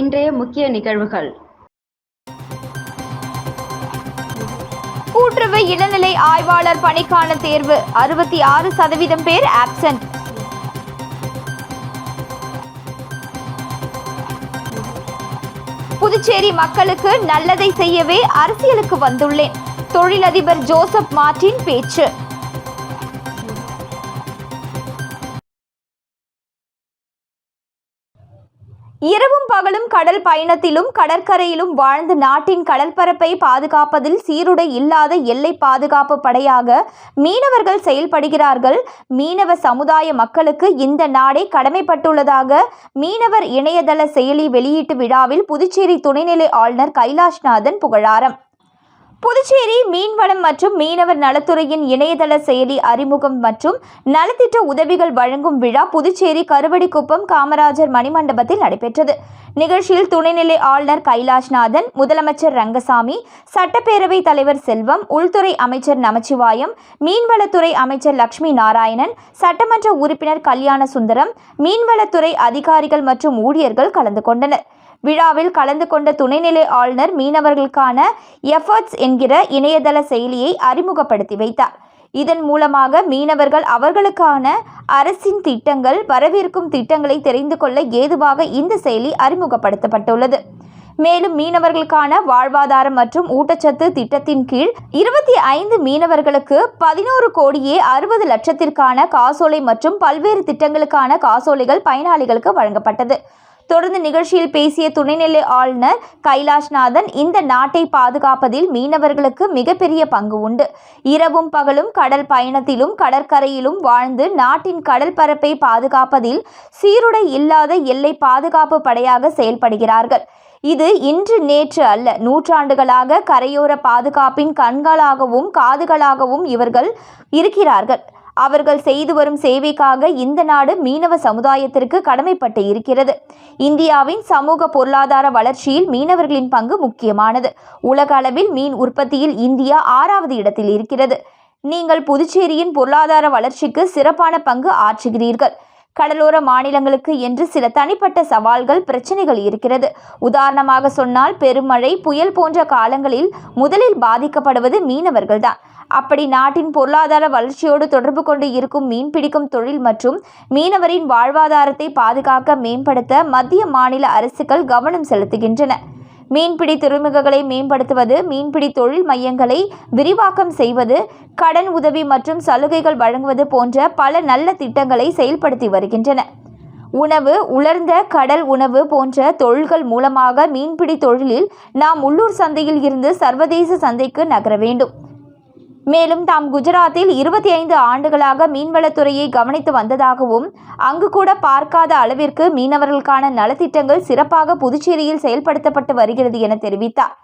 இன்றைய முக்கிய நிகழ்வுகள். கூட்டுறவு இளநிலை ஆய்வாளர் பணிக்கான தேர்வு. அறுபத்தி ஆறு சதவீதம் பேர் ஆப்சன்ட் புதுச்சேரி மக்களுக்கு நல்லதை செய்யவே அரசியலுக்கு வந்துள்ளேன். தொழிலதிபர் ஜோசப் மார்டின் பேச்சு. இரவும் பகலும் கடல் பயணத்திலும் கடற்கரையிலும் வாழ்ந்து நாட்டின் கடற்பரப்பை பாதுகாப்பதில் சீருடை இல்லாத எல்லை பாதுகாப்பு படையாக மீனவர்கள் செயல்படுகிறார்கள். மீனவ சமுதாய மக்களுக்கு இந்த நாடே கடமைப்பட்டுள்ளதாக மீனவர் இணையதள செயலி வெளியீட்டு விழாவில் புதுச்சேரி துணைநிலை ஆளுநர் கைலாஷ்நாதன் புகழாரம். புதுச்சேரி மீன்வளம் மற்றும் மீனவர் நலத்துறையின் இணையதள செயலி அறிமுகம் மற்றும் நலத்திட்ட உதவிகள் வழங்கும் விழா புதுச்சேரி கருவடிக்குப்பம் காமராஜர் மணிமண்டபத்தில் நடைபெற்றது. நிகழ்ச்சியில் துணைநிலை ஆளுநர் கைலாஷ்நாதன் முதலமைச்சர் ரங்கசாமி சட்டப்பேரவை தலைவர் செல்வம் உள்துறை அமைச்சர் நமச்சிவாயம் மீன்வளத்துறை அமைச்சர் லட்சுமி நாராயணன் சட்டமன்ற உறுப்பினர் கல்யாண சுந்தரம் மீன்வளத்துறை அதிகாரிகள் மற்றும் ஊழியர்கள் கலந்து கொண்டனர். விழாவில் கலந்து கொண்ட துணைநிலை ஆளுநர் மீனவர்களுக்கான எஃபர்ட்ஸ் என்கிற இணையதள செயலியை அறிமுகப்படுத்தி வைத்தார். இதன் மூலமாக மீனவர்கள் அவர்களுக்கான அரசின் திட்டங்கள் வரவிருக்கும் திட்டங்களை தெரிந்து கொள்ள ஏதுவாக இந்த செயலி அறிமுகப்படுத்தப்பட்டுள்ளது. மேலும் மீனவர்களுக்கான வாழ்வாதாரம் மற்றும் ஊட்டச்சத்து திட்டத்தின் கீழ் இருபத்தி ஐந்து மீனவர்களுக்கு பதினோரு கோடியே அறுபது லட்சத்திற்கான காசோலை மற்றும் பல்வேறு திட்டங்களுக்கான காசோலைகள் பயனாளிகளுக்கு வழங்கப்பட்டது. தொடர்ந்து நிகழ்ச்சியில் பேசிய துணைநிலை ஆளுநர் கைலாஷ்நாதன் இந்த நாட்டை பாதுகாப்பதில் மீனவர்களுக்கு மிகப்பெரிய பங்கு உண்டு. இரவும் பகலும் கடல் பயணத்திலும் கடற்கரையிலும் வாழ்ந்து நாட்டின் கடல் பரப்பை பாதுகாப்பதில் சீருடை இல்லாத எல்லை பாதுகாப்பு படையாக செயல்படுகிறார்கள். இது இன்று நேற்று அல்ல நூற்றாண்டுகளாக கரையோர பாதுகாப்பின் கண்களாகவும் காதுகளாகவும் இவர்கள் இருக்கிறார்கள். அவர்கள் செய்து வரும் சேவைக்காக இந்த நாடு மீனவ சமுதாயத்திற்கு கடமைப்பட்டு இருக்கிறது. இந்தியாவின் சமூக பொருளாதார வளர்ச்சியில் மீனவர்களின் பங்கு முக்கியமானது. உலக அளவில் மீன் உற்பத்தியில் இந்தியா ஆறாவது இடத்தில் இருக்கிறது. நீங்கள் புதுச்சேரியின் பொருளாதார வளர்ச்சிக்கு சிறப்பான பங்கு ஆற்றுகிறீர்கள். கடலோர மாநிலங்களுக்கு என்று சில தனிப்பட்ட சவால்கள் பிரச்சனைகள் இருக்கிறது. உதாரணமாக சொன்னால் பெருமழை புயல் போன்ற காலங்களில் முதலில் பாதிக்கப்படுவது மீனவர்கள்தான். அப்படி நாட்டின் பொருளாதார வளர்ச்சியோடு தொடர்பு கொண்டு இருக்கும் மீன்பிடிக்கும் தொழில் மற்றும் மீனவரின் வாழ்வாதாரத்தை பாதுகாக்க மேம்படுத்த மத்திய மாநில அரசுகள் கவனம் செலுத்துகின்றன. மீன்பிடி துறைமுகங்களை மேம்படுத்துவது மீன்பிடி தொழில் மையங்களை விரிவாக்கம் செய்வது கடன் உதவி மற்றும் சலுகைகள் வழங்குவது போன்ற பல நல்ல திட்டங்களை செயல்படுத்தி வருகின்றன. உணவு உலர்ந்த கடல் உணவு போன்ற தொழில்கள் மூலமாக மீன்பிடி தொழிலில் நாம் உள்ளூர் சந்தையில் இருந்து சர்வதேச சந்தைக்கு நகர வேண்டும். மேலும் தாம் குஜராத்தில் இருபத்தி ஐந்து ஆண்டுகளாக மீன்வளத்துறையை கவனித்து வந்ததாகவும் அங்கு கூட பார்க்காத அளவிற்கு மீனவர்களுக்கான நலத்திட்டங்கள் சிறப்பாக புதுச்சேரியில் செயல்படுத்தப்பட்டு வருகிறது என தெரிவித்தார்.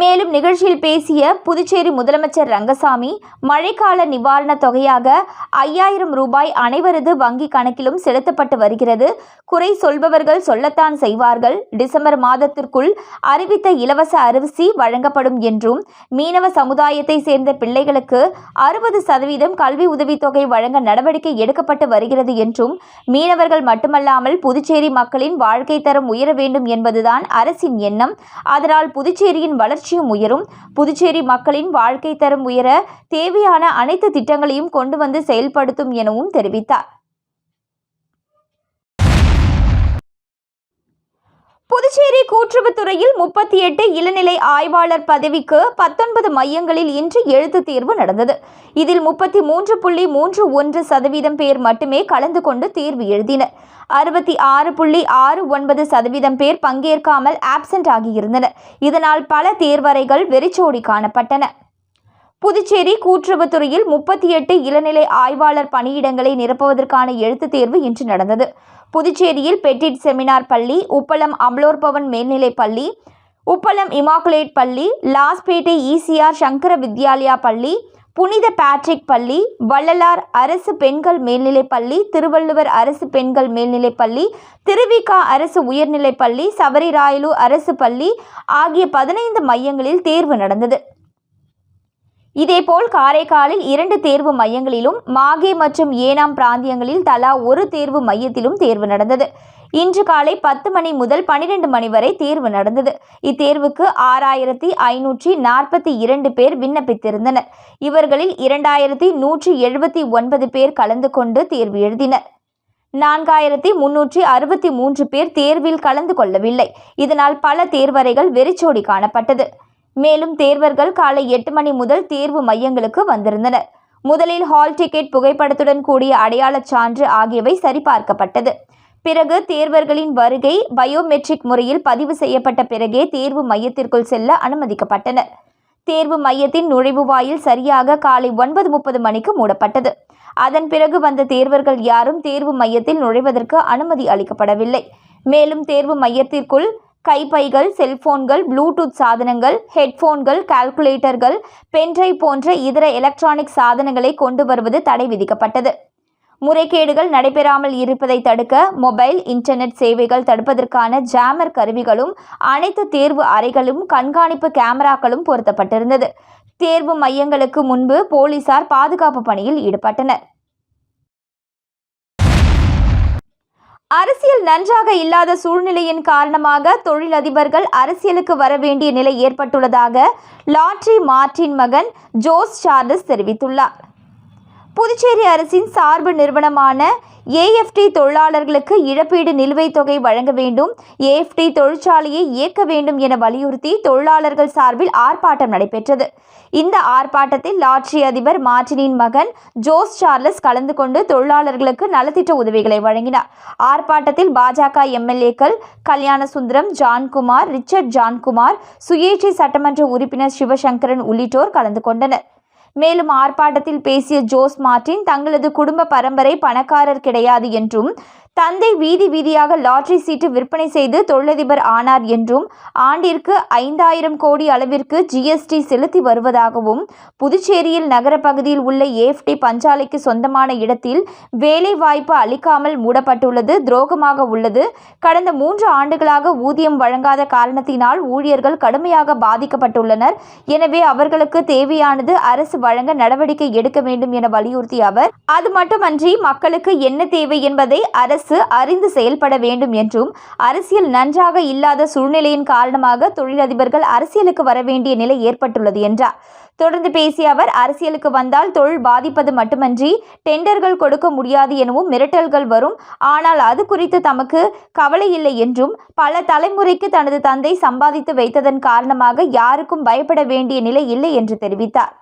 மேலும் நிகழ்ச்சியில் பேசிய புதுச்சேரி முதலமைச்சர் ரங்கசாமி மழைக்கால நிவாரணத் தொகையாக ஐயாயிரம் ரூபாய் அனைவரது வங்கி கணக்கிலும் செலுத்தப்பட்டு வருகிறது. குறை சொல்பவர்கள் சொல்லத்தான் செய்வார்கள். டிசம்பர் மாதத்திற்குள் அறிவித்த இலவச அரிசி வழங்கப்படும் என்றும் மீனவ சமுதாயத்தை சேர்ந்த பிள்ளைகளுக்கு அறுபது சதவீதம் கல்வி உதவித்தொகை வழங்க நடவடிக்கை எடுக்கப்பட்டு வருகிறது என்றும் மீனவர்கள் மட்டுமல்லாமல் புதுச்சேரி மக்களின் வாழ்க்கை தரம் உயர வேண்டும் என்பதுதான் அரசின் எண்ணம். அதனால் புதுச்சேரியின் வளர்ச்சியும் உயரும். புதுச்சேரி மக்களின் வாழ்க்கை தரம் உயர தேவையான அனைத்து திட்டங்களையும் கொண்டு வந்து செயல்படுத்தும் எனவும் தெரிவித்தார். புதுச்சேரி கூட்டுறவுத்துறையில் முப்பத்தி எட்டு இளநிலை ஆய்வாளர் பதவிக்கு பத்தொன்பது மையங்களில் இன்று எழுத்துத் தேர்வு நடந்தது. இதில் முப்பத்தி மூன்று புள்ளி மூன்று ஒன்று சதவீதம் பேர் மட்டுமே கலந்து கொண்டு தேர்வு எழுதினர். அறுபத்தி ஆறு புள்ளி ஆறு ஒன்பது சதவீதம் பேர் பங்கேற்காமல் ஆப்சென்ட் ஆகியிருந்தனர். இதனால் பல தேர்வறைகள் வெறிச்சோடி காணப்பட்டன. புதுச்சேரி கூட்டுறவுத்துறையில் முப்பத்தி எட்டு இளநிலை ஆய்வாளர் பணியிடங்களை நிரப்புவதற்கான எழுத்துத் தேர்வு இன்று நடந்தது. புதுச்சேரியில் பெட்டிட் செமினார் பள்ளி உப்பளம் அம்லோர் பவன் மேல்நிலைப் பள்ளி உப்பளம் இமாக்குலேட் பள்ளி லாஸ்பேட்டை இசிஆர் சங்கர வித்யாலயா பள்ளி புனித பேட்ரிக் பள்ளி வள்ளலார் அரசு பெண்கள் மேல்நிலைப் பள்ளி திருவள்ளுவர் அரசு பெண்கள் மேல்நிலைப் பள்ளி திருவிகா அரசு உயர்நிலைப் பள்ளி சபரிராயலு அரசு பள்ளி ஆகிய பதினைந்து மையங்களில் தேர்வு நடந்தது. இதேபோல் காரைக்காலில் இரண்டு தேர்வு மையங்களிலும் மாகே மற்றும் ஏனாம் பிராந்தியங்களில் தலா ஒரு தேர்வு மையத்திலும் தேர்வு நடந்தது. இன்று காலை பத்து மணி முதல் பனிரெண்டு மணி வரை தேர்வு நடந்தது. இத்தேர்வுக்கு ஆறாயிரத்தி ஐநூற்றி நாற்பத்தி இரண்டு பேர் விண்ணப்பித்திருந்தனர். இவர்களில் இரண்டாயிரத்தி நூற்றி எழுபத்தி ஒன்பது பேர் கலந்து கொண்டு தேர்வு எழுதினர். நான்காயிரத்தி முன்னூற்றி அறுபத்தி மூன்று பேர் தேர்வில் கலந்து கொள்ளவில்லை. இதனால் பல தேர்வறைகள் வெறிச்சோடி காணப்பட்டது. மேலும் தேர்வர்கள் காலை எட்டு மணி முதல் தேர்வு மையங்களுக்கு வந்திருந்தனர். முதலில் ஹால் டிக்கெட் புகைப்படத்துடன் கூடிய அடையாளச் சான்று ஆகியவை சரிபார்க்கப்பட்டது. பிறகு தேர்வர்களின் வருகை பயோமெட்ரிக் முறையில் பதிவு செய்யப்பட்ட பிறகே தேர்வு மையத்திற்குள் செல்ல அனுமதிக்கப்பட்டனர். தேர்வு மையத்தின் நுழைவு வாயில் சரியாக காலை ஒன்பது முப்பது மணிக்கு மூடப்பட்டது. அதன் பிறகு வந்த தேர்வர்கள் யாரும் தேர்வு மையத்தில் நுழைவதற்கு அனுமதி அளிக்கப்படவில்லை. மேலும் தேர்வு மையத்திற்குள் கைப்பைகள் செல்போன்கள் ப்ளூடூத் சாதனங்கள் ஹெட்போன்கள் கால்குலேட்டர்கள் பென்ட்ரைவ் போன்ற இதர எலக்ட்ரானிக் சாதனங்களை கொண்டு வருவது தடை விதிக்கப்பட்டது. முறைகேடுகள் நடைபெறாமல் இருப்பதை தடுக்க மொபைல் இன்டர்நெட் சேவைகள் தடுப்பதற்கான ஜாமர் கருவிகளும் அனைத்து தேர்வு அறைகளும் கண்காணிப்பு கேமராக்களும் பொருத்தப்பட்டிருந்தது. தேர்வு மையங்களுக்கு முன்பு போலீசார் பாதுகாப்பு பணியில் ஈடுபட்டனர். அரசியல் நன்றாக இல்லாத சூழ்நிலையின் காரணமாக தொழிலதிபர்கள் அரசியலுக்கு வர வேண்டிய நிலை ஏற்பட்டுள்ளதாக லாட்ரி மார்டின் மகன் ஜோஸ் சார்லஸ் தெரிவித்துள்ளார். புதுச்சேரி அரசின் சார்பு நிறுவனமான ஏஎஃப்டி தொழிலாளர்களுக்கு இழப்பீடு நிலுவைத் தொகை வழங்க வேண்டும் ஏஎஃப்டி தொழிற்சாலையை இயக்க வேண்டும் என வலியுறுத்தி தொழிலாளர்கள் சார்பில் ஆர்ப்பாட்டம் நடைபெற்றது. இந்த ஆர்ப்பாட்டத்தில் லாட்ரி அதிபர் மார்டினின் மகன் ஜோஸ் சார்லஸ் கலந்து கொண்டு தொழிலாளர்களுக்கு நலத்திட்ட உதவிகளை வழங்கினார். ஆர்ப்பாட்டத்தில் பாஜக எம்எல்ஏக்கள் கல்யாண சுந்தரம் ஜான்குமார் ரிச்சர்ட் ஜான்குமார் சுயேட்சை சட்டமன்ற உறுப்பினர் சிவசங்கரன் உள்ளிட்டோர் கலந்து கொண்டனர். மேலும் ஆர்ப்பாட்டத்தில் பேசிய ஜோஸ் மார்டின் தங்களது குடும்ப பரம்பரை பணக்காரர் கிடையாது என்றும் தந்தை வீதி வீதியாக லாட்டரி சீட்டு விற்பனை செய்து தொழிலதிபர் ஆனார் என்றும் ஆண்டிற்கு ஐந்தாயிரம் கோடி அளவிற்கு ஜிஎஸ்டி செலுத்தி வருவதாகவும் புதுச்சேரியில் நகர பகுதியில் உள்ள ஏஎஃப்டி பஞ்சாலைக்கு சொந்தமான இடத்தில் வேலை வாய்ப்பு அளிக்காமல் மூடப்பட்டுள்ளது துரோகமாக உள்ளது. கடந்த மூன்று ஆண்டுகளாக ஊதியம் வழங்காத காரணத்தினால் ஊழியர்கள் கடுமையாக பாதிக்கப்பட்டுள்ளனர். எனவே அவர்களுக்கு தேவையானது அரசு வழங்க நடவடிக்கை எடுக்க வேண்டும் என வலியுறுத்திய அவர் அது மட்டுமன்றி மக்களுக்கு என்ன தேவை என்பதை அரசு அறிந்து செயல்பட வேண்டும் என்றும் அரசியல் நன்றாக இல்லாத சூழ்நிலையின் காரணமாக தொழிலதிபர்கள் அரசியலுக்கு வர வேண்டிய நிலை ஏற்பட்டுள்ளது என்றார். தொடர்ந்து பேசிய அவர் அரசியலுக்கு வந்தால் தொழில் பாதிப்பது மட்டுமன்றி டெண்டர்கள் கொடுக்க முடியாது எனவும் மிரட்டல்கள் வரும். ஆனால் அது குறித்து தமக்கு கவலை இல்லை என்றும் பல தலைமுறைக்கு தனது தந்தை சம்பாதித்து வைத்ததன் காரணமாக யாருக்கும் பயப்பட வேண்டிய நிலை இல்லை என்று தெரிவித்தார்.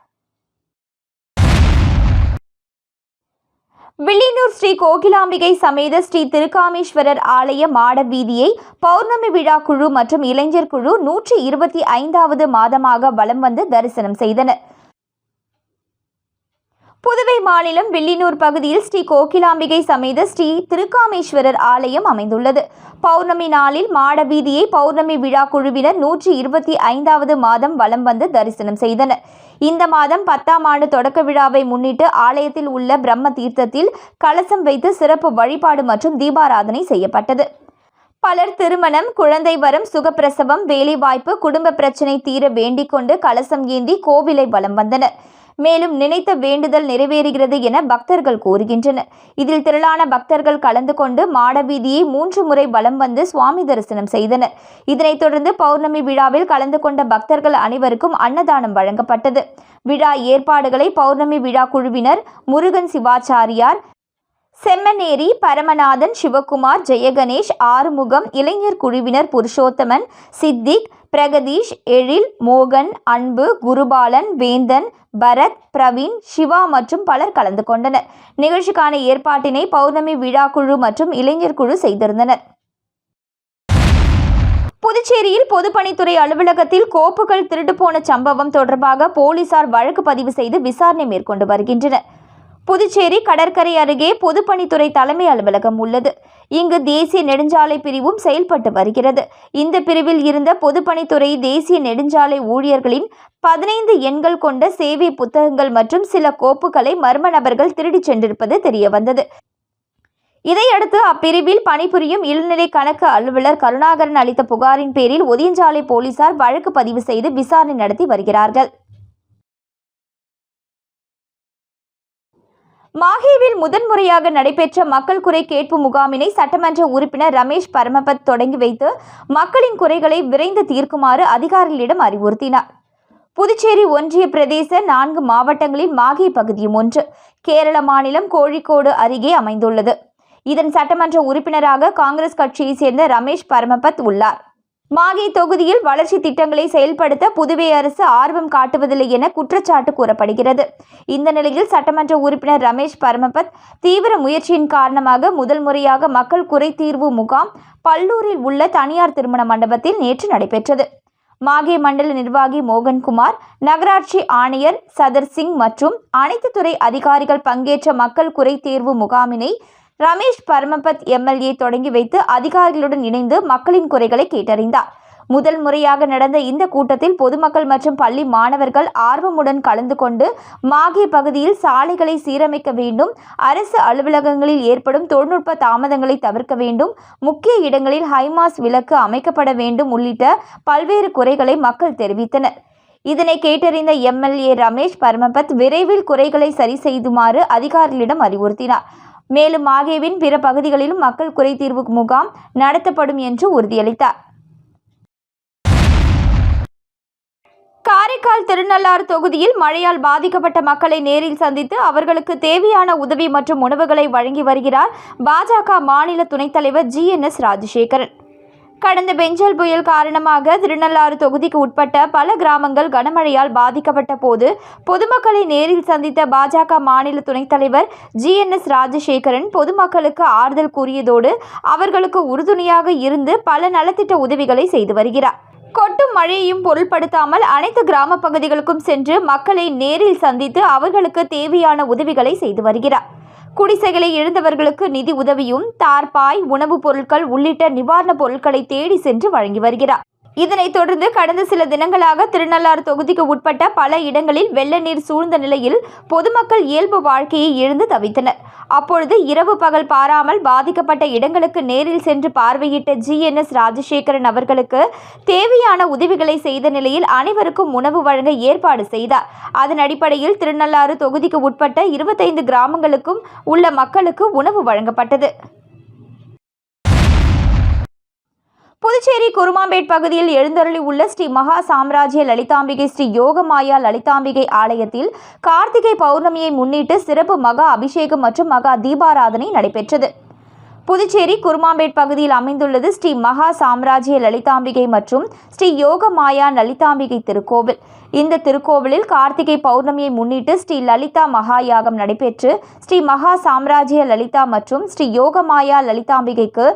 வில்லியனூர் ஸ்ரீ கோகிலாம்பிகை சமேத ஸ்ரீ திருக்காமேஸ்வரர் ஆலய மாட வீதியை பௌர்ணமி விழா குழு மற்றும் இளைஞர் குழு நூற்றி இருபத்தி ஐந்தாவது மாதமாக வலம் வந்து தரிசனம் செய்தனர். புதுவை மாநிலம் வில்லியனூர் பகுதியில் ஸ்ரீ கோகிலாம்பிகை சமேத ஸ்ரீ திருக்காமேஸ்வரர் ஆலயம் அமைந்துள்ளது. பௌர்ணமி நாளில் மாட வீதியை பௌர்ணமி விழா குழுவினர் நூற்றி இருபத்தி ஐந்தாவது மாதம் வலம் வந்து தரிசனம் செய்தனர். இந்த மாதம் பத்தாம் ஆண்டு தொடக்க விழாவை முன்னிட்டு ஆலயத்தில் உள்ள பிரம்ம தீர்த்தத்தில் கலசம் வைத்து சிறப்பு வழிபாடு மற்றும் தீபாராதனை செய்யப்பட்டது. பலர் திருமணம் குழந்தை வரம் சுகப்பிரசவம் வேலைவாய்ப்பு குடும்ப பிரச்சனை தீர வேண்டிக் கொண்டு கலசம் ஏந்தி கோவிலை வலம் வந்தனர். மேலும் நினைத்த வேண்டுதல் நிறைவேறுகிறது என பக்தர்கள் கூறுகின்றனர். இதில் திரளான பக்தர்கள் கலந்து கொண்டு மாடவீதியை மூன்று முறை வலம் வந்து சுவாமி தரிசனம் செய்தனர். இதனைத் தொடர்ந்து பௌர்ணமி விழாவில் கலந்து கொண்ட பக்தர்கள் அனைவருக்கும் அன்னதானம் வழங்கப்பட்டது. விழா ஏற்பாடுகளை பௌர்ணமி விழா குழுவினர் முருகன் சிவாச்சாரியார் செம்மநேரி பரமநாதன் சிவகுமார் ஜெயகணேஷ் ஆறுமுகம் இளைஞர் குழுவினர் புருஷோத்தமன் சித்திக் பிரகதீஷ் எழில் மோகன் அன்பு குருபாலன் வேந்தன் பரத் பிரவீன் சிவா மற்றும் பலர் கலந்து கொண்டனர். நிகழ்ச்சிக்கான ஏற்பாட்டினை பௌர்ணமி விழா குழு மற்றும் இளைஞர் குழு செய்திருந்தனர். புதுச்சேரியில் பொதுப்பணித்துறை அலுவலகத்தில் கோப்புகள் திருடுபோன சம்பவம் தொடர்பாக போலீசார் வழக்கு பதிவு செய்து விசாரணை மேற்கொண்டு வருகின்றனர். புதுச்சேரி கடற்கரை அருகே பொதுப்பணித்துறை தலைமை அலுவலகம் உள்ளது. இங்கு தேசிய நெடுஞ்சாலை பிரிவும் செயல்பட்டு வருகிறது. இந்த பிரிவில் இருந்த பொதுப்பணித்துறை தேசிய நெடுஞ்சாலை ஊழியர்களின் பதினைந்து எண்கள் கொண்ட சேவை புத்தகங்கள் மற்றும் சில கோப்புகளை மர்ம நபர்கள் திருடிச் சென்றிருப்பது தெரியவந்தது. இதையடுத்து அப்பிரிவில் பணிபுரியும் இளநிலை கணக்கு அலுவலர் கருணாகரன் அளித்த புகாரின் பேரில் ஒதியஞ்சாலை போலீசார் வழக்கு பதிவு செய்து விசாரணை நடத்தி வருகிறார்கள். மாஹேவில் முதன்முறையாக நடைபெற்ற மக்கள் குறை கேட்பு முகாமினை சட்டமன்ற உறுப்பினர் ரமேஷ் பரமபத் தொடங்கி வைத்து மக்களின் குறைகளை விரைந்து தீர்க்குமாறு அதிகாரிகளிடம் அறிவுறுத்தினார். புதுச்சேரி ஒன்றிய பிரதேச நான்கு மாவட்டங்களில் மாகே பகுதியும் ஒன்று. கேரள மாநிலம் கோழிக்கோடு அருகே அமைந்துள்ளது. இதன் சட்டமன்ற உறுப்பினராக காங்கிரஸ் கட்சியைச் சேர்ந்த ரமேஷ் பரமபத் உள்ளார். மாகே தொகுதியில் வளர்ச்சி திட்டங்களை செயல்படுத்த புதுவை அரசு ஆர்வம் காட்டுவதில்லை என குற்றச்சாட்டு கூறப்படுகிறது. இந்த நிலையில் சட்டமன்ற உறுப்பினர் ரமேஷ் பரமபத் தீவிர முயற்சியின் காரணமாக முதல் முறையாக மக்கள் குறை தீர்வு முகாம் பல்லூரில் உள்ள தனியார் திருமண மண்டபத்தில் நேற்று நடைபெற்றது. மாகே மண்டல நிர்வாகி மோகன்குமார் நகராட்சி ஆணையர் சதர் சிங் மற்றும் அனைத்து துறை அதிகாரிகள் பங்கேற்ற மக்கள் குறை தேர்வு முகாமினை ரமேஷ் பரமபத் எம்எல்ஏ தொடங்கி வைத்து அதிகாரிகளுடன் இணைந்து மக்களின் குறைகளை கேட்டறிந்தார். முதல் முறையாக நடந்த இந்த கூட்டத்தில் பொதுமக்கள் மற்றும் பள்ளி மாணவர்கள் ஆர்வமுடன் கலந்து கொண்டு மாகே பகுதியில் சாலைகளை சீரமைக்க வேண்டும் அரசு அலுவலகங்களில் ஏற்படும் தொழில்நுட்ப தாமதங்களை தவிர்க்க வேண்டும் முக்கிய இடங்களில் ஹைமாஸ் விளக்கு அமைக்கப்பட வேண்டும் உள்ளிட்ட பல்வேறு குறைகளை மக்கள் தெரிவித்தனர். இதனை கேட்டறிந்த எம்எல்ஏ ரமேஷ் பரமபத் விரைவில் குறைகளை சரி செய்துமாறு அதிகாரிகளிடம் அறிவுறுத்தினார். மேலும் மாகேவின் பிற பகுதிகளிலும் மக்கள் குறைதீர்வு முகாம் நடத்தப்படும் என்று உறுதியளித்தார். காரைக்கால் திருநள்ளாறு தொகுதியில் மழையால் பாதிக்கப்பட்ட மக்களை நேரில் சந்தித்து அவர்களுக்கு தேவையான உதவி மற்றும் உணவுகளை வழங்கி வருகிறார் பாஜக மாநில துணைத் தலைவர் ஜி என் எஸ் ராஜசேகரன். கடந்த பெஞ்சல் புயல் காரணமாக திருநள்ளாறு தொகுதிக்கு உட்பட்ட பல கிராமங்கள் கனமழையால் பாதிக்கப்பட்ட போது பொதுமக்களை நேரில் சந்தித்த பாஜக மாநில துணைத் தலைவர் ஜி என் எஸ் ராஜசேகரன் பொதுமக்களுக்கு ஆறுதல் கூறியதோடு அவர்களுக்கு உறுதுணையாக இருந்து பல நலத்திட்ட உதவிகளை செய்து வருகிறார். கொட்டும் மழையையும் பொருட்படுத்தாமல் அனைத்து கிராம பகுதிகளுக்கும் சென்று மக்களை நேரில் சந்தித்து அவர்களுக்கு தேவையான உதவிகளை செய்து வருகிறார். குடிசைகளை இழந்தவர்களுக்கு நிதி உதவியும் தார்பாய் உணவுப் பொருட்கள் உள்ளிட்ட நிவாரணப் பொருட்களை தேடி சென்று வழங்கி வருகிறார். இதனைத் தொடர்ந்து கடந்த சில தினங்களாக திருநள்ளாறு தொகுதிக்கு உட்பட்ட பல இடங்களில் வெள்ள நீர் சூழ்ந்த நிலையில் பொதுமக்கள் இயல்பு வாழ்க்கையை இழந்து தவித்தனர். அப்பொழுது இரவு பகல் பாராமல் பாதிக்கப்பட்ட இடங்களுக்கு நேரில் சென்று பார்வையிட்ட ஜி என் எஸ் ராஜசேகரன் அவர்களுக்கு தேவையான உதவிகளை செய்த நிலையில் அனைவருக்கும் உணவு வழங்க ஏற்பாடு செய்தார். அதன் அடிப்படையில் திருநள்ளாறு தொகுதிக்கு உட்பட்ட இருபத்தைந்து கிராமங்களுக்கும் உள்ள மக்களுக்கு உணவு வழங்கப்பட்டது. புதுச்சேரி குருமாம்பேட் பகுதியில் எழுந்தருளி உள்ள ஸ்ரீ மகா சாம்ராஜ்ய லலிதாம்பிகை ஸ்ரீ யோகமாயா லலிதாம்பிகை ஆலயத்தில் கார்த்திகை பௌர்ணமியை முன்னிட்டு சிறப்பு மகா அபிஷேகம் மற்றும் மகா தீபாராதனை நடைபெற்றது. புதுச்சேரி குருமாம்பேட் பகுதியில் அமைந்துள்ளது ஸ்ரீ மகா சாம்ராஜ்ய லலிதாம்பிகை மற்றும் ஸ்ரீ யோகமாயா லலிதாம்பிகை திருக்கோவில். இந்த திருக்கோவிலில் கார்த்திகை பௌர்ணமியை முன்னிட்டு ஸ்ரீ லலிதா மகாயாகம் நடைபெற்று ஸ்ரீ மகா சாம்ராஜ்ய லலிதா மற்றும் ஸ்ரீ யோகமாயா லலிதாம்பிகைக்கு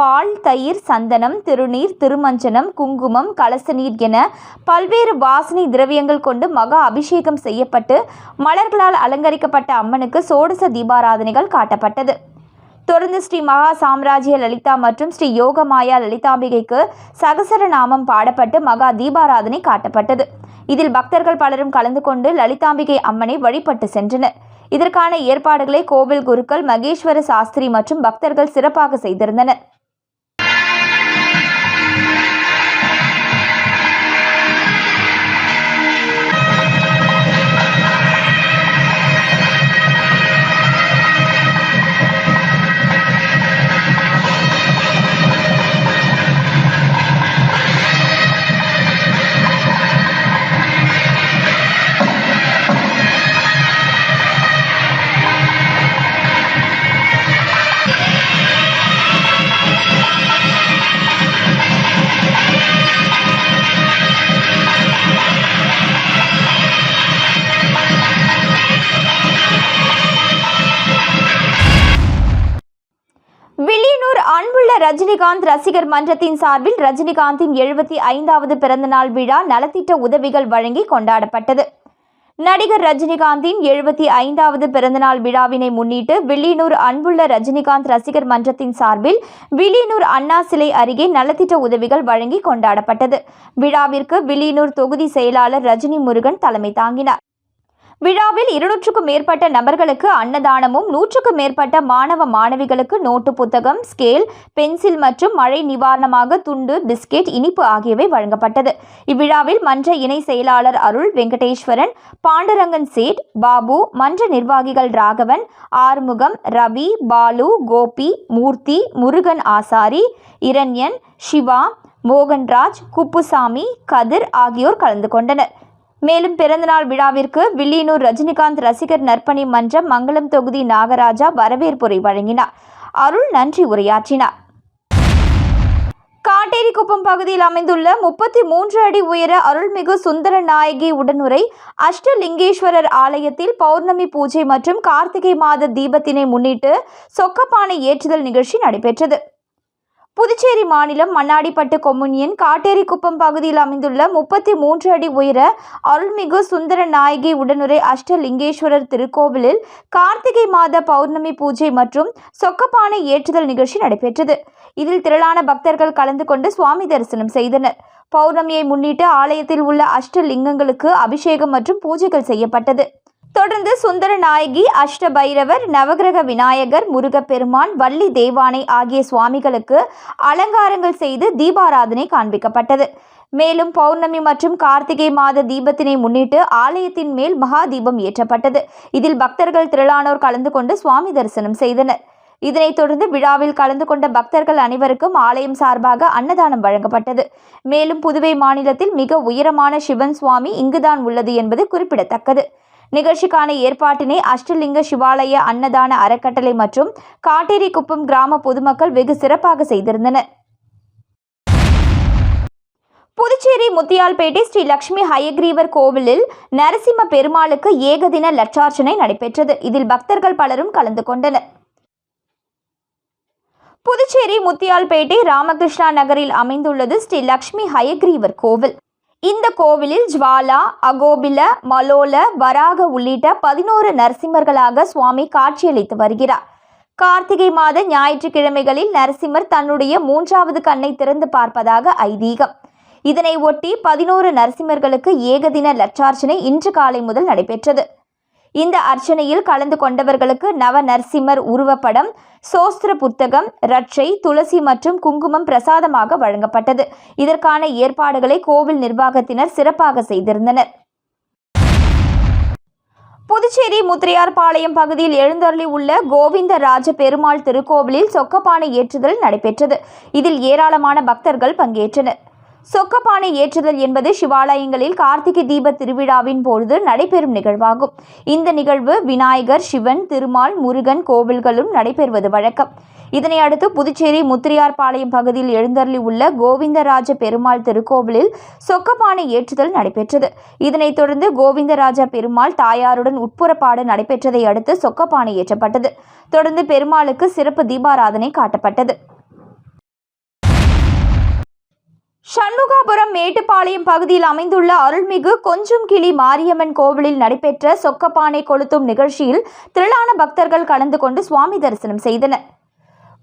பால் தயிர் சந்தனம் திருநீர் திருமஞ்சனம் குங்குமம் கலச நீர் என பல்வேறு வாசனை திரவியங்கள் கொண்டு மகா அபிஷேகம் செய்யப்பட்டு மலர்களால் அலங்கரிக்கப்பட்ட அம்மனுக்கு சோடச தீபாராதனைகள் காட்டப்பட்டது. தொடர்ந்து ஸ்ரீ மகா சாம்ராஜ்ய லலிதா மற்றும் ஸ்ரீ யோகமாயா லலிதாம்பிகைக்கு சகசர நாமம் பாடப்பட்டு மகா தீபாராதனை காட்டப்பட்டது. இதில் பக்தர்கள் பலரும் கலந்து கொண்டு லலிதாம்பிகை அம்மனை வழிபட்டு சென்றனர். இதற்கான ஏற்பாடுகளை கோவில் குருக்கள் மகேஸ்வர சாஸ்திரி மற்றும் பக்தர்கள் சிறப்பாக செய்திருந்தனர். ரஜினிகாந்த் ரசிகர் மன்றத்தின் சார்பில் ரஜினிகாந்தின் எழுபத்தி ஐந்தாவது பிறந்தநாள் விழா நலத்திட்ட உதவிகள் வழங்கி கொண்டாடப்பட்டது. நடிகர் ரஜினிகாந்தின் எழுபத்தி ஐந்தாவது பிறந்தநாள் விழாவினை முன்னிட்டு வில்லியனூர் அன்புள்ள ரஜினிகாந்த் ரசிகர் மன்றத்தின் சார்பில் வில்லியனூர் அண்ணா சிலை அருகே நலத்திட்ட உதவிகள் வழங்கி கொண்டாடப்பட்டது. விழாவிற்கு வில்லியனூர் தொகுதி செயலாளர் ரஜினி முருகன் தலைமை தாங்கினார். விழாவில் இருநூற்றுக்கும் மேற்பட்ட நபர்களுக்கு அன்னதானமும் நூற்றுக்கும் மேற்பட்ட மாணவ மாணவிகளுக்கு நோட்டு புத்தகம் ஸ்கேல் பென்சில் மற்றும் மழை நிவாரணமாக துண்டு பிஸ்கெட் இனிப்பு ஆகியவை வழங்கப்பட்டது. இவ்விழாவில் மன்ற இணை செயலாளர் அருள் வெங்கடேஸ்வரன் பாண்டரங்கன் சேட் பாபு மன்ற நிர்வாகிகள் ராகவன் ஆறுமுகம் ரவி பாலு கோபி மூர்த்தி முருகன் ஆசாரி இரண்யன் சிவா மோகன்ராஜ் குப்புசாமி கதிர் ஆகியோர் கலந்து கொண்டனர். மேலும் பிறந்தநாள் விழாவிற்கு வில்லியனூர் ரஜினிகாந்த் ரசிகர் நற்பணி மன்றம் மங்களம் தொகுதி நாகராஜா வரவேற்புரை வழங்கினார். அருள் நன்றி உரையாற்றினார். காட்டேரிக்குப்பம் பகுதியில் அமைந்துள்ள முப்பத்தி மூன்று அடி உயர அருள்மிகு சுந்தர நாயகி உடனுரை அஷ்டலிங்கேஸ்வரர் ஆலயத்தில் பௌர்ணமி பூஜை மற்றும் கார்த்திகை மாத தீபத்தினை முன்னிட்டு சொக்கப்பானை ஏற்றுதல் நிகழ்ச்சி நடைபெற்றது. புதுச்சேரி மாநிலம் மண்ணாடிப்பட்டு கொம்யூனியன் காட்டேரிக்குப்பம் பகுதியில் அமைந்துள்ள முப்பத்தி மூன்று அடி உயர அருள்மிகு சுந்தர நாயகி உடனுரை அஷ்டலிங்கேஸ்வரர் திருக்கோவிலில் கார்த்திகை மாத பௌர்ணமி பூஜை மற்றும் சொக்கப்பானை ஏற்றுதல் நிகழ்ச்சி நடைபெற்றது. இதில் திரளான பக்தர்கள் கலந்து கொண்டு சுவாமி தரிசனம் செய்தனர். பௌர்ணமியை முன்னிட்டு ஆலயத்தில் உள்ள அஷ்டலிங்கங்களுக்கு அபிஷேகம் மற்றும் பூஜைகள் செய்யப்பட்டது. தொடர்ந்து சுந்தர நாயகி அஷ்ட நவகிரக விநாயகர் முருகப்பெருமான் வள்ளி தேவானை ஆகிய சுவாமிகளுக்கு அலங்காரங்கள் செய்து தீபாராதனை காண்பிக்கப்பட்டது. மேலும் பௌர்ணமி மற்றும் கார்த்திகை மாத தீபத்தினை முன்னிட்டு ஆலயத்தின் மேல் மகா தீபம் ஏற்றப்பட்டது. இதில் பக்தர்கள் திரளானோர் கலந்து கொண்டு சுவாமி தரிசனம் செய்தனர். இதனைத் தொடர்ந்து விழாவில் கலந்து கொண்ட பக்தர்கள் அனைவருக்கும் ஆலயம் சார்பாக அன்னதானம் வழங்கப்பட்டது. மேலும் புதுவை மாநிலத்தில் மிக உயரமான சிவன் சுவாமி இங்குதான் உள்ளது என்பது குறிப்பிடத்தக்கது. நிகழ்ச்சிக்கான ஏற்பாட்டினை அஷ்டலிங்க சிவாலய அன்னதான அறக்கட்டளை மற்றும் காட்டேரிக்குப்பம் கிராம பொதுமக்கள் வெகு சிறப்பாக செய்திருந்தனர். புதுச்சேரி முத்தியால்பேட்டை ஸ்ரீ லட்சுமி ஹயக்ரீவர் கோவிலில் நரசிம்ம பெருமாளுக்கு ஏகதின லட்சார்ச்சனை நடைபெற்றது. இதில் பக்தர்கள் பலரும் கலந்து கொண்டனர். புதுச்சேரி முத்தியால்பேட்டை ராமகிருஷ்ணா நகரில் அமைந்துள்ளது ஸ்ரீ லட்சுமி ஹயக்ரீவர் கோவில். இந்த கோவிலில் ஜுவாலா அகோபில மலோல வராக உள்ளிட்ட பதினோரு நரசிம்மர்களாக சுவாமி காட்சியளித்து வருகிறார். கார்த்திகை மாத ஞாயிற்றுக்கிழமைகளில் நரசிம்மர் தன்னுடைய மூன்றாவது கண்ணை திறந்து பார்ப்பதாக ஐதீகம். இதனை ஒட்டி பதினோரு நரசிம்மர்களுக்கு ஏகதின லட்சார்ச்சனை இன்று காலை முதல் நடைபெற்றது. இந்த அர்ச்சனையில் கலந்து கொண்டவர்களுக்கு நவ நரசிம்மர் உருவப்படம் சோஸ்திர புத்தகம் ரட்சை துளசி மற்றும் குங்குமம் பிரசாதமாக வழங்கப்பட்டது. இதற்கான ஏற்பாடுகளை கோவில் நிர்வாகத்தினர் சிறப்பாக செய்திருந்தனர். புதுச்சேரி முத்திரையார்பாளையம் பகுதியில் எழுந்தருளி உள்ள கோவிந்த ராஜ பெருமாள் திருக்கோவிலில் சொக்கப்பானை ஏற்றுதல் நடைபெற்றது. இதில் ஏராளமான பக்தர்கள் பங்கேற்றனர். சொக்கப்பானை ஏற்றுதல் என்பது சிவாலயங்களில் கார்த்திகை தீப திருவிழாவின் பொழுது நடைபெறும் நிகழ்வாகும். இந்த நிகழ்வு விநாயகர் சிவன் திருமால் முருகன் கோவில்களும் நடைபெறுவது வழக்கம். இதனை அடுத்து புதுச்சேரி முத்திரையார்பாளையம் பகுதியில் எழுந்தருளி உள்ள கோவிந்தராஜ பெருமாள் திருக்கோவிலில் சொக்கப்பானை ஏற்றுதல் நடைபெற்றது. இதனைத் தொடர்ந்து கோவிந்தராஜ பெருமாள் தாயாருடன் உட்புறப்பாடு நடைபெற்றதை அடுத்து சொக்கப்பானை ஏற்றப்பட்டது. தொடர்ந்து பெருமாளுக்கு சிறப்பு தீபாராதனை காட்டப்பட்டது. சண்முகாபுரம் மேட்டுப்பாளையம் பகுதியில் அமைந்துள்ள அருள்மிகு கொஞ்சம் கிளி மாரியம்மன் கோவிலில் நடைபெற்ற சொக்கப்பானை கொளுத்தும் நிகழ்ச்சியில் திரளான பக்தர்கள் கலந்து கொண்டு சுவாமி தரிசனம் செய்தனர்.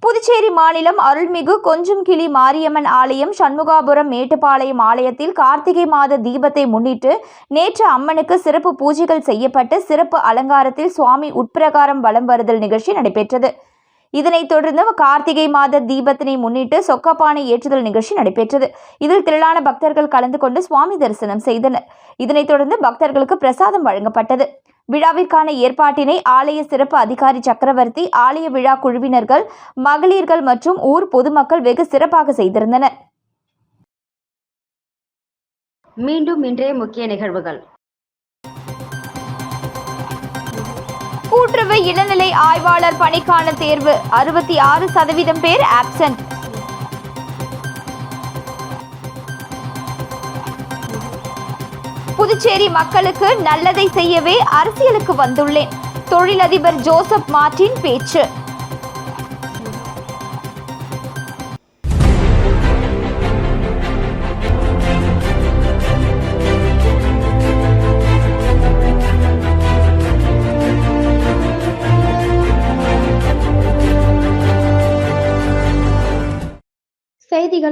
புதுச்சேரி மாநிலம் அருள்மிகு கொஞ்சம் கிளி மாரியம்மன் ஆலயம் சண்முகாபுரம் மேட்டுப்பாளையம் ஆலயத்தில் கார்த்திகை மாத தீபத்தை முன்னிட்டு நேற்று அம்மனுக்கு சிறப்பு பூஜைகள் செய்யப்பட்டு சிறப்பு அலங்காரத்தில் சுவாமி உட்பிரகாரம் வலம் வருதல் நிகழ்ச்சி நடைபெற்றது. இதனைத் தொடர்ந்து கார்த்திகை மாத தீபத்தினை முன்னிட்டு சொக்கப்பானை ஏற்றுதல் நிகழ்ச்சி நடைபெற்றது. இதில் திரளான பக்தர்கள் கலந்து கொண்டு சுவாமி தரிசனம் செய்தனர். இதனைத் தொடர்ந்து பக்தர்களுக்கு பிரசாதம் வழங்கப்பட்டது. விழாவிற்கான ஏற்பாட்டினை ஆலய சிறப்பு அதிகாரி சக்கரவர்த்தி ஆலய விழா குழுவினர்கள் மகளிர்கள் மற்றும் ஊர் பொதுமக்கள் வெகு சிறப்பாக செய்திருந்தனர். மீண்டும் இன்றைய முக்கிய நிகழ்வுகள். கூட்டுறவு இளநிலை ஆய்வாளர் பணிக்கான தேர்வு. அறுபத்தி ஆறு சதவீதம் பேர் ஆப்சன்ட் புதுச்சேரி மக்களுக்கு நல்லதை செய்யவே அரசியலுக்கு வந்துள்ளேன். தொழிலதிபர் ஜோசப் மார்டின் பேச்சு.